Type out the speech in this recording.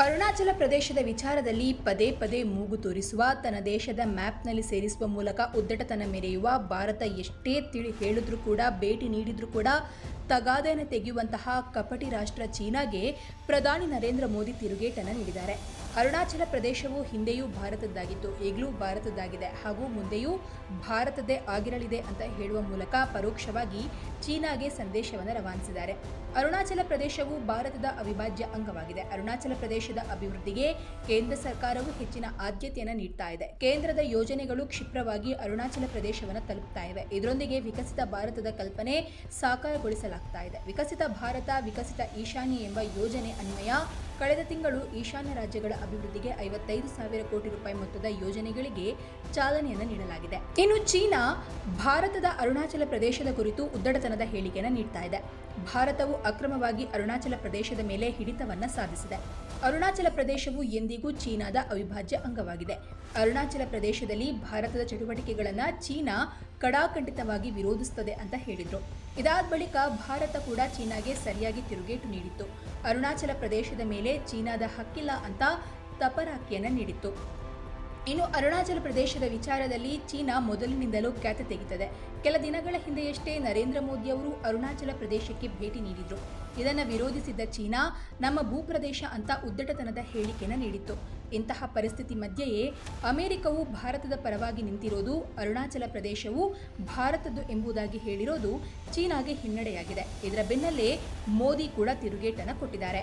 ಅರುಣಾಚಲ ಪ್ರದೇಶದ ವಿಚಾರದಲ್ಲಿ ಪದೇ ಪದೇ ಮೂಗು ತೋರಿಸುವ, ತನ್ನ ದೇಶದ ಮ್ಯಾಪ್ನಲ್ಲಿ ಸೇರಿಸುವ ಮೂಲಕ ಉದ್ದಟತನ ಮೆರೆಯುವ, ಭಾರತ ಎಷ್ಟೇ ತಿಳಿ ಹೇಳಿದ್ರೂ ಕೂಡ, ಭೇಟಿ ನೀಡಿದ್ರೂ ಕೂಡ ತಗಾದೆಯನ್ನು ತೆಗೆಯುವಂತಹ ಕಪಟಿ ರಾಷ್ಟ್ರ ಚೀನಾಗೆ ಪ್ರಧಾನಿ ನರೇಂದ್ರ ಮೋದಿ ತಿರುಗೇಟನ್ನು ನೀಡಿದ್ದಾರೆ. ಅರುಣಾಚಲ ಪ್ರದೇಶವು ಹಿಂದೆಯೂ ಭಾರತದ್ದಾಗಿತ್ತು, ಈಗಲೂ ಭಾರತದ್ದಾಗಿದೆ ಹಾಗೂ ಮುಂದೆಯೂ ಭಾರತದ್ದೇ ಆಗಿರಲಿದೆ ಅಂತ ಹೇಳುವ ಮೂಲಕ ಪರೋಕ್ಷವಾಗಿ ಚೀನಾಗೆ ಸಂದೇಶವನ್ನು ರವಾನಿಸಿದ್ದಾರೆ. ಅರುಣಾಚಲ ಪ್ರದೇಶವು ಭಾರತದ ಅವಿಭಾಜ್ಯ ಅಂಗವಾಗಿದೆ. ಅರುಣಾಚಲ ಪ್ರದೇಶದ ಅಭಿವೃದ್ಧಿಗೆ ಕೇಂದ್ರ ಸರ್ಕಾರವು ಹೆಚ್ಚಿನ ಆದ್ಯತೆಯನ್ನು ನೀಡ್ತಾ ಇದೆ. ಕೇಂದ್ರದ ಯೋಜನೆಗಳು ಕ್ಷಿಪ್ರವಾಗಿ ಅರುಣಾಚಲ ಪ್ರದೇಶವನ್ನು ತಲುಪ್ತಾ ಇವೆ. ಇದರೊಂದಿಗೆ ವಿಕಸಿತ ಭಾರತದ ಕಲ್ಪನೆ ಸಾಕಾರಗೊಳಿಸಲಾಗ್ತಾ ಇದೆ. ವಿಕಸಿತ ಭಾರತ, ವಿಕಸಿತ ಈಶಾನ್ಯ ಎಂಬ ಯೋಜನೆ ಅನ್ವಯ ಕಳೆದ ತಿಂಗಳು ಈಶಾನ್ಯ ರಾಜ್ಯಗಳ ಅಭಿವೃದ್ಧಿಗೆ ಐವತ್ತೈದು ಸಾವಿರ ಕೋಟಿ ರೂಪಾಯಿ ಮೊತ್ತದ ಯೋಜನೆಗಳಿಗೆ ಚಾಲನೆಯನ್ನು ನೀಡಲಾಗಿದೆ. ಇನ್ನು ಚೀನಾ ಭಾರತದ ಅರುಣಾಚಲ ಪ್ರದೇಶದ ಕುರಿತು ಉದ್ದಡತನದ ಹೇಳಿಕೆಯನ್ನು ನೀಡ್ತಾ ಇದೆ. ಭಾರತವು ಅಕ್ರಮವಾಗಿ ಅರುಣಾಚಲ ಪ್ರದೇಶದ ಮೇಲೆ ಹಿಡಿತವನ್ನು ಸಾಧಿಸಿದೆ. ಅರುಣಾಚಲ ಪ್ರದೇಶವು ಎಂದಿಗೂ ಚೀನಾದ ಅವಿಭಾಜ್ಯ ಅಂಗವಾಗಿದೆ. ಅರುಣಾಚಲ ಪ್ರದೇಶದಲ್ಲಿ ಭಾರತದ ಚಟುವಟಿಕೆಗಳನ್ನು ಚೀನಾ ಕಡಾಖಂಡಿತವಾಗಿ ವಿರೋಧಿಸುತ್ತದೆ ಅಂತ ಹೇಳಿದರು. ಇದಾದ ಬಳಿಕ ಭಾರತ ಕೂಡ ಚೀನಾಗೆ ಸರಿಯಾಗಿ ತಿರುಗೇಟು ನೀಡಿತ್ತು. ಅರುಣಾಚಲ ಪ್ರದೇಶದ ಮೇಲೆ ಚೀನಾದ ಹಕ್ಕಿಲ್ಲ ಅಂತ ತಪರಾಕಿಯನ್ನು ನೀಡಿತ್ತು. ಇನ್ನು ಅರುಣಾಚಲ ಪ್ರದೇಶದ ವಿಚಾರದಲ್ಲಿ ಚೀನಾ ಮೊದಲಿನಿಂದಲೂ ಖ್ಯಾತೆ ತೆಗೆತದೆ. ಕೆಲ ದಿನಗಳ ಹಿಂದೆಯಷ್ಟೇ ನರೇಂದ್ರ ಮೋದಿ ಅವರು ಅರುಣಾಚಲ ಪ್ರದೇಶಕ್ಕೆ ಭೇಟಿ ನೀಡಿದ್ರು. ಇದನ್ನು ವಿರೋಧಿಸಿದ್ದ ಚೀನಾ ನಮ್ಮ ಭೂಪ್ರದೇಶ ಅಂತ ಉದ್ದಟತನದ ಹೇಳಿಕೆಯನ್ನು ನೀಡಿತ್ತು. ಇಂತಹ ಪರಿಸ್ಥಿತಿ ಮಧ್ಯೆಯೇ ಅಮೆರಿಕವು ಭಾರತದ ಪರವಾಗಿ ನಿಂತಿರೋದು, ಅರುಣಾಚಲ ಪ್ರದೇಶವು ಭಾರತದ್ದು ಎಂಬುದಾಗಿ ಹೇಳಿರೋದು ಚೀನಾಗೆ ಹಿನ್ನಡೆಯಾಗಿದೆ. ಇದರ ಬೆನ್ನಲ್ಲೇ ಮೋದಿ ಕೂಡ ತಿರುಗೇಟನ್ನು ಕೊಟ್ಟಿದ್ದಾರೆ.